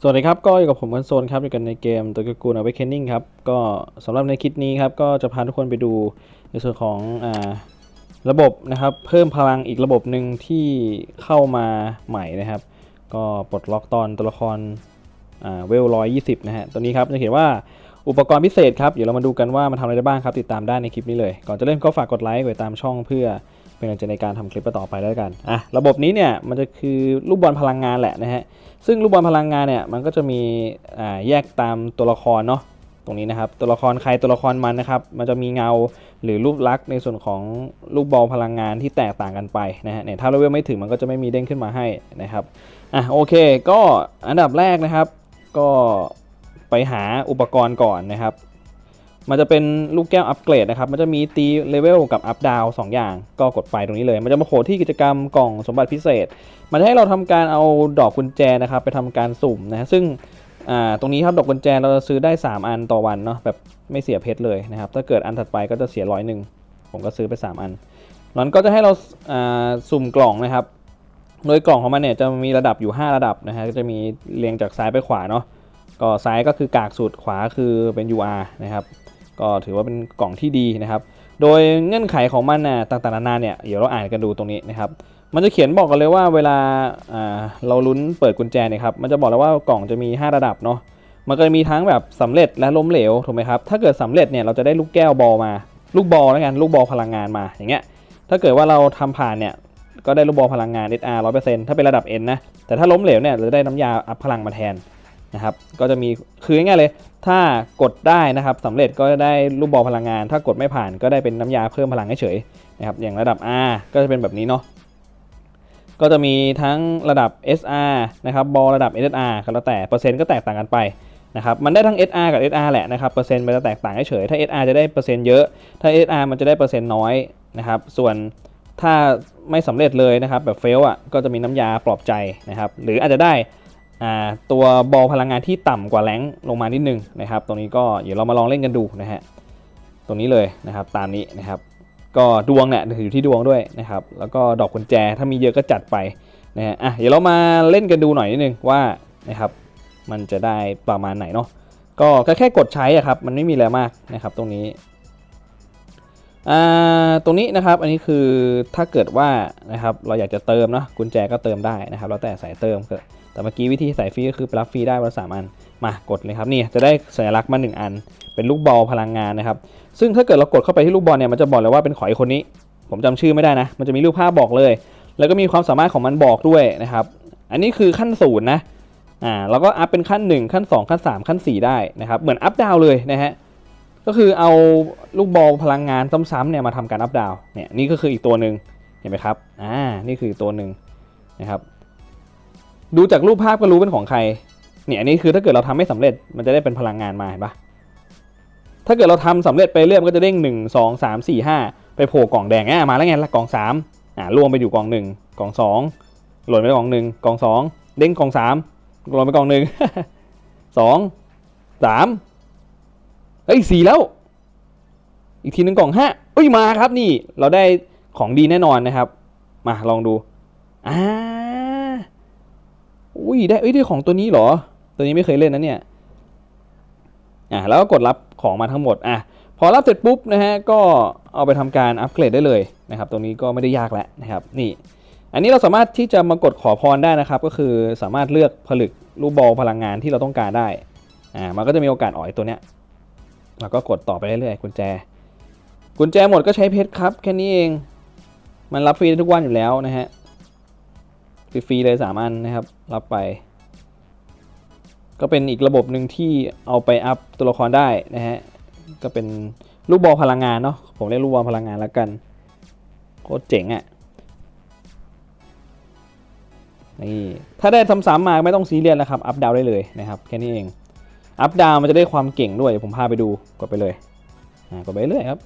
สวัสดีครับ ก็อยู่กับผมกันโซนครับอยู่กันในเกมตัวกกูนอเวคเคนนิ่งครับ ก็สำหรับในคลิปนี้ครับ ก็จะพาทุกคนไปดูในส่วนของอ่าระบบนะครับ เพิ่มพลังอีกระบบหนึ่งที่เข้ามาใหม่นะครับ ก็ปลดล็อกตอนตัวละครอ่าเวลร้อยยี่สิบนะฮะตัวนี้ครับจะเขียนว่าอุปกรณ์พิเศษครับ เดี๋ยวเรามาดูกันว่ามันทำอะไรได้บ้างครับ ติดตามได้ในคลิปนี้เลย ก่อนจะเล่นก็ฝากกดไลค์กดติดตามช่องเพื่อ เป็นกำลังใจในการทำคลิปต่อไปแล้วกันอะระบบนี้เนี่ยมันจะคือลูกบอลพลังงานแหละนะฮะซึ่งลูกบอลพลังงานเนี่ยมันก็จะมีอ่าแยกตามตัวละครเนาะตรงนี้นะครับตัวละครใครตัวละครมันนะครับมันจะมีเงาหรือรูปลักษณ์ในส่วนของลูกบอลพลังงานที่แตกต่างกันไปนะฮะเนี่ยถ้าเลเวลไม่ถึงมันก็จะไม่มีเด้งขึ้นมาให้นะครับอะโอเค ก็อันดับแรกนะครับ ก็ไปหาอุปกรณ์ก่อนนะครับ มันจะเป็นลูกแก้วอัปเกรดนะครับ มันจะมีตีเลเวลกับอัปดาวสองอย่าง ก็กดไปตรงนี้เลย มันจะมาโผล่ที่กิจกรรมกล่องสมบัติพิเศษ มันจะให้เราทำการเอาดอกกุญแจนะครับ ไปทำการสุ่มนะฮะซึ่งตรงนี้ครับดอกกุญแจเราจะซื้อได้ 3 อันต่อวันเนาะ แบบไม่เสียเพชรเลยนะครับ ถ้าเกิดอันถัดไปก็จะเสียร้อยหนึ่ง ผมก็ซื้อไป 3 อันนั้นก็จะให้เราาสุ่มกล่องนะครับ โดยกล่องของมันเนี่ยจะมีระดับอยู่ 5 ระดับนะฮะ ก็จะมีเรียงจากซ้ายไปขวาเนาะ ก็ซ้ายก็คือกากสุด ขวาคือเป็น UR นะครับ ก็ถือว่าเป็นกล่องที่ดีนะครับ โดยเงื่อนไขของมันน่ะต่างๆนานาเนี่ยเดี๋ยวเราอ่านกันดูตรงนี้นะครับ มันจะเขียนบอกกันเลยว่าเวลาอ่าเราลุ้นเปิดกุญแจเนี่ยครับ มันจะบอกแล้วว่ากล่องจะมี 5 ระดับเนาะ มันก็จะมีทั้งแบบสำเร็จและล้มเหลวถูกไหมครับ ถ้าเกิดสำเร็จเนี่ยเราจะได้ลูกแก้วบอลมา ลูกบอลแล้วกันลูกบอลพลังงานมาอย่างเงี้ย ถ้าเกิดว่าเราทำผ่านเนี่ยก็ได้ลูกบอลพลังงาน SR 100%ถ้าเป็นระดับ N นะ แต่ถ้าล้มเหลวเนี่ยเราจะได้น้ำยาอัพพลังมาแทน นะครับ ก็จะมีคือง่ายๆเลย ถ้ากดได้นะครับสำเร็จก็ได้ลูกบอลพลังงาน ถ้ากดไม่ผ่านก็ได้เป็นน้ำยาเพิ่มพลังเฉยนะครับอย่างระดับ R ก็จะเป็นแบบนี้เนาะก็จะมีทั้งระดับ SR นะครับบอลระดับ SR ก็แล้วแต่เปอร์เซ็นต์ก็แตกต่างกันไปนะครับมันได้ทั้ง SR กับ SR แหละนะครับเปอร์เซ็นต์มันจะแตกต่างเฉยถ้า SR จะได้เปอร์เซ็นต์เยอะ ถ้า SR มันจะได้เปอร์เซ็นต์น้อยนะครับส่วนถ้าไม่สำเร็จเลยนะครับแบบเฟลอะก็จะมีน้ำยาปลอบใจนะครับหรืออาจจะได้ ตัวบอลพลังงานที่ต่ำกว่าแรงลงมานิดนึงนะครับ ตรงนี้ก็เดี๋ยวเรามาลองเล่นกันดูนะฮะตรงนี้เลยนะครับ ตามนี้นะครับ ก็ดวงเนี่ยอยู่ที่ดวงด้วยนะครับ แล้วก็ดอกกุญแจถ้ามีเยอะก็จัดไปนะฮะอะเดี๋ยวเรามาเล่นกันดูหน่อยนิดนึงว่านะครับ มันจะได้ประมาณไหนเนาะก็ก็แค่กดใช้อะครับ มันไม่มีอะไรมากนะครับ ตรงนี้อ่าตรงนี้นะครับอันนี้คือถ้าเกิดว่านะครับเราอยากจะเติมเนาะกุญแจก็เติมได้นะครับ แล้วแต่สายเติมก็ แต่เมื่อกี้วิธีใส่ฟรีก็คือรับฟรีได้วันละสามอัน มากดเลยครับนี่จะได้สัญลักษณ์มา 1 อัน เป็นลูกบอลพลังงานนะครับซึ่งถ้าเกิดเรากดเข้าไปที่ลูกบอลเนี่ยมันจะบอกเลยว่าเป็นขอยคนนี้ ผมจำชื่อไม่ได้นะ มันจะมีรูปภาพบอกเลย แล้วก็มีความสามารถของมันบอกด้วยนะครับอันนี้คือขั้นศูนย์นะอ่าแล้วก็อัพเป็นขั้น 1 ขั้น 2 ขั้น 3 ขั้น 4 ได้นะครับเหมือนอัพดาวเลยนะฮะก็คือเอาลูกบอลพลังงานซ้ำๆเนี่ยมาทำการอัพดาวเนี่ยนี่ก็คืออีกตัวหนึ่งเห็นไหมครับอ่านี่คือตัวหนึ่งนะครับ ดูจากรูปภาพก็รู้เป็นของใคร เนี่ยอันนี้คือถ้าเกิดเราทำไม่สำเร็จมันจะได้เป็นพลังงานมาเห็นปะถ้าเกิดเราทำสำเร็จไปเรื่อยมันก็จะเด้งหนึ่งสองสามสี่ห้าไปโผล่กล่องแดงอะมาแล้วไงละกล่องสามอ่ารวมไปอยู่กล่องหนึ่งกล่องสองหล่นไปกล่องหนึ่งกล่องสองเด้งกล่องสามหล่นไปกล่องหนึ่งสองสามเอ้ยสี่แล้ว อีกทีหนึ่งกล่องห้าเอ้ยมาครับนี่ เราได้ของดีแน่นอนนะครับ มาลองดูอ่า อุ้ยได้เอ้ยได้ของตัวนี้เหรอ ตัวนี้ไม่เคยเล่นนะเนี่ยอะแล้วก็กดรับของมาทั้งหมดอะพอรับเสร็จปุ๊บนะฮะก็เอาไปทำการอัปเกรดได้เลยนะครับตรงนี้ก็ไม่ได้ยากแล้วนะครับนี่ อันนี้เราสามารถที่จะมากดขอพรได้นะครับ ก็คือสามารถเลือกผลึกลูกบอลพลังงานที่เราต้องการได้อ่ามันก็จะมีโอกาสออกไอ้ตัวเนี้ยแล้วก็กดต่อไปเรื่อยๆกุญแจ กุญแจหมดก็ใช้เพชรครับแค่นี้เอง มันรับฟรีทุกวันอยู่แล้วนะฮะ ฟรีๆเลยสามอันนะครับ รับไป ก็เป็นอีกระบบหนึ่งที่เอาไปอัพตัวละครได้นะฮะ ก็เป็นลูกบอลพลังงานเนาะ ผมเรียกลูกบอลพลังงานแล้วกัน โคตรเจ๋งอะ่ะนี่ถ้าได้ซ้ำๆมมาไม่ต้องซีเรียสนะครับ อัพดาวได้เลยนะครับ แค่นี้เอง อัพดาวมันจะได้ความเก่งด้วย ผมพาไปดู กดไปเลย อ่า กดไปเรื่อยครับ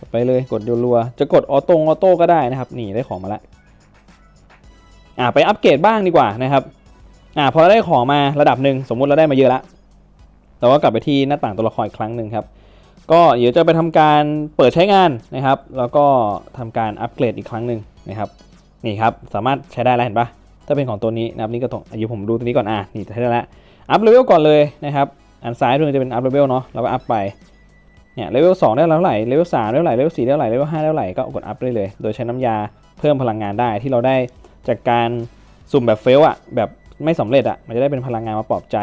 กดไปเลย กดรัวๆจะกดออโต้ออโต้ก็ได้นะครับ นี่ได้ของมาแล้ว อ่าไปอัปเกรดบ้างดีกว่านะครับอ่าพอเราได้ของมาระดับหนึ่งสมมุติเราได้มาเยอะละเราก็กลับไปที่หน้าต่างตัวละครอีกครั้งหนึ่งครับก็เดี๋ยวจะไปทำการเปิดใช้งานนะครับ แล้วก็ทำการอัปเกรดอีกครั้งหนึ่งนะครับนี่ครับสามารถใช้ได้แล้วเห็นปะถ้าเป็นของตัวนี้นะครับนี่ก็ตรงอายุผมดูตัวนี้ก่อนอะนี่ใช่แล้วอัพเลเวลก่อนเลยนะครับอันซ้ายตรงนี้จะเป็นอัพเลเวลเนาะเราก็อัพไปเนี่ยเลเวลสองได้เท่าไหร่เลเวลสามได้เท่าไหร่เลเวลสี่ได้เท่าไหร่เลเวลห้าได้เท่าไหร่ก็กดอัพได้เลย โดยใช้น้ำยาเพิ่มพลังงานได้ที่เราได้ จากการสุ่มแบบเฟลอะแบบไม่สำเร็จอะมันจะได้เป็นพลังงานมาปลอบใจ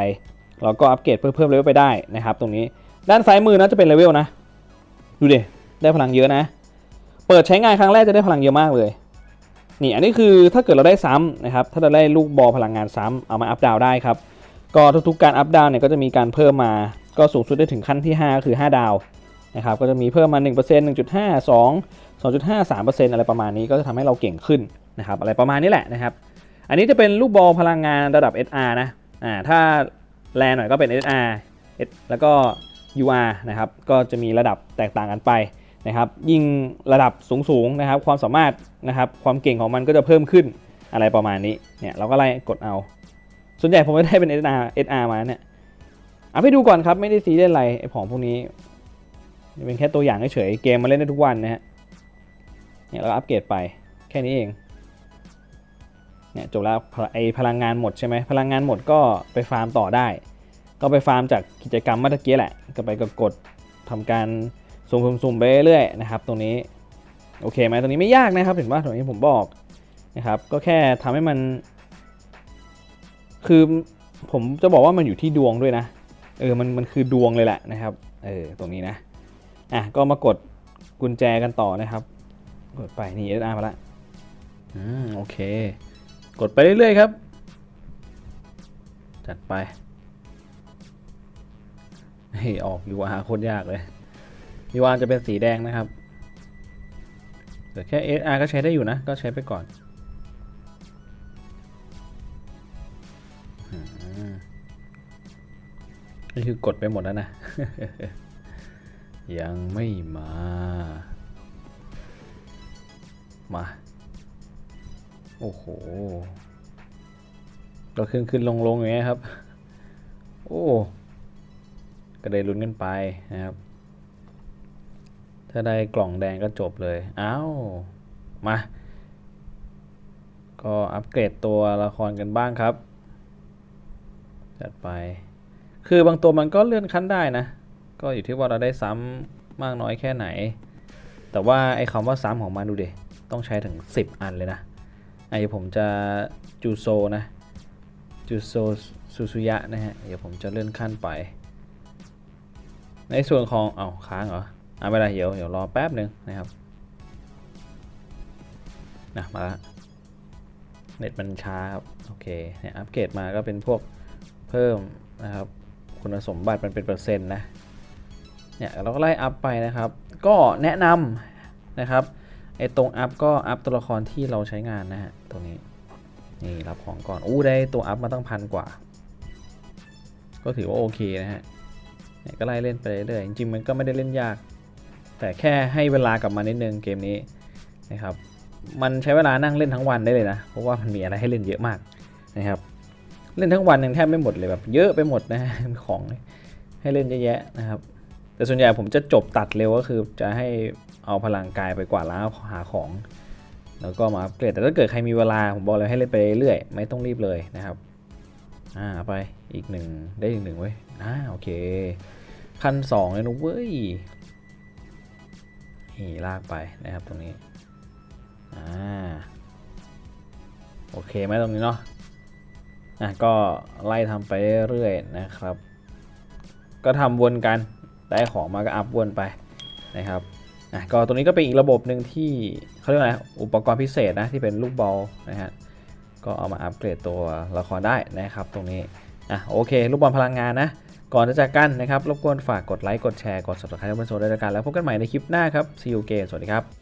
เราก็อัปเกรดเพิ่มเพิ่มเลเวลไปได้นะครับ ตรงนี้ด้านซ้ายมือนะจะเป็นเลเวลนะ ดูดิได้พลังเยอะนะ เปิดใช้งานครั้งแรกจะได้พลังเยอะมากเลยนี่อันนี้คือถ้าเกิดเราได้ซ้ำนะครับ ถ้าเราได้ลูกบอลพลังงานซ้ำเอามาอัพดาวได้ครับ ก็ทุกๆการอัพดาวเนี่ยก็จะมีการเพิ่มมา ก็สูงสุดได้ถึงขั้นที่ 5 คือ 5 ดาวนะครับ ก็จะมีเพิ่มมา 1% 1.5 2 2.5 3%อะไรประมาณนี้ก็จะทำให้เราเก่งขึ้น นะครับอะไรประมาณนี้แหละนะครับ อันนี้จะเป็นลูกบอลพลังงานระดับ SR นะอ่าถ้าแรงหน่อยก็เป็น SR S แล้วก็ UR นะครับก็จะมีระดับแตกต่างกันไปนะครับยิ่งระดับสูงๆนะครับความสามารถนะครับความเก่งของมันก็จะเพิ่มขึ้นอะไรประมาณนี้เนี่ยเราก็ไล่กดเอา ส่วนใหญ่ผมไม่ได้เป็น SR SR มาเนี่ยเอาไปดูก่อนครับไม่ได้ซีเรียสอะไรไอ้ของพวกนี้เป็นแค่ตัวอย่างเฉยๆเกมมาเล่นได้ทุกวันนะฮะเนี่ยเราอัปเกรดไปแค่นี้เอง เนี่ยจบแล้วพลไอพลังงานหมดใช่ไหมพลังงานหมดก็ไปฟาร์มต่อได้ ก็ไปฟาร์มจากกิจกรรมเมื่อตะกี้แหละก็ไปกดกดทำการสุ่มๆๆไปเรื่อยๆนะครับ ตรงนี้โอเคไหมตรงนี้ไม่ยากนะครับเห็นว่าตรงนี้ผมบอกนะครับ ก็แค่ทำให้มัน คือผมจะบอกว่ามันอยู่ที่ดวงด้วยนะเออมันมันคือดวงเลยแหละนะครับเออตรงนี้นะอะก็มากดกุญแจกันต่อนะครับ กดไปนี่ SR มาละอืมโอเค กดไปเรื่อยๆครับ จัดไปเฮ้ยออก UR โคตรยากเลย UR จะเป็นสีแดงนะครับแต่แค่ SR ก็ใช้ได้อยู่นะ ก็ใช้ไปก่อนอืมนี่คือกดไปหมดแล้วนะ ยังไม่มา มา โอ้โหก็ขึ้นขึ้นลงลงอย่างเงี้ยครับ โอ้ ก็ได้ลุ้นกันไปนะครับ ถ้าได้กล่องแดงก็จบเลย อ้าว มา ก็อัปเกรดตัวละครกันบ้างครับ จัดไป คือบางตัวมันก็เลื่อนขั้นได้นะ ก็อยู่ที่ว่าเราได้ซ้ำมากน้อยแค่ไหน แต่ว่าไอ้คำว่าซ้ำของมันดูดิต้องใช้ถึง 10 อันเลยนะ ไอผมจะจูโซนะจูโซซูซุยะนะฮะ เดี๋ยวผมจะเลื่อนขั้นไป ในส่วนของ เอาค้างเหรออะไม่เป็นได้เดี๋ยวเดี๋ยวรอแป๊บหนึ่งนะครับนะมาละเน็ตมันช้าครับโอเคเนี่ยอัปเกรดมาก็เป็นพวกเพิ่มนะครับ คุณสมบัติมันเป็นเปอร์เซ็นต์นะเนี่ยเราก็ไล่อัพไปนะครับ ก็แนะนำนะครับ ไอ้ตรงอัพก็อัพตัวละครที่เราใช้งานนะฮะตรงนี้นี่รับของก่อนอู้ได้ตัวอัพมาตั้งพันกว่า ก็ถือว่าโอเคนะฮะเนี่ยก็ไล่เล่นไปเรื่อยจริงๆมันก็ไม่ได้เล่นยาก แต่แค่ให้เวลากับมันนิดนึงเกมนี้นะครับ มันใช้เวลานั่งเล่นทั้งวันได้เลยนะ เพราะว่ามันมีอะไรให้เล่นเยอะมากนะครับ เล่นทั้งวันยังแทบไม่หมดเลยแบบ เยอะไปหมดนะฮะของให้เล่นเยอะแยะนะครับ แต่ส่วนใหญ่ผมจะจบตัดเร็วก็คือจะให้ เอาพลังกายไปกวาดล้างหาของ แล้วก็มาอัปเกรดแต่ถ้าเกิดใครมีเวลาผมบอกเลยให้เล่นไปเรื่อยๆไม่ต้องรีบเลยนะครับอ่าไปอีกหนึ่งได้อีกหนึ่งเว้ยอ่าโอเคขั้นสองเลยนะเว้ยนี่ลากไปนะครับตรงนี้อ่าโอเคไหมตรงนี้เนาะอะก็ไล่ทำไปเรื่อยๆนะครับ ก็ทำวนกันได้ของมาก็อัพวนไปนะครับ นะก็ตรงนี้ก็เป็นอีกระบบหนึ่งที่เขาเรียกว่าอะไรอุปกรณ์พิเศษนะที่เป็นลูกบอลนะฮะก็เอามาอัปเกรดตัวละครได้นะครับตรงนี้อะโอเค ลูกบอลพลังงานนะ ก่อนจะจากกันนะครับ รบกวนฝากกดไลค์ กดแชร์ กด subscribe ให้บนโซนได้วยกันแล้วพบกันใหม่ในคลิปหน้าครับ see you again สวัสดีครับ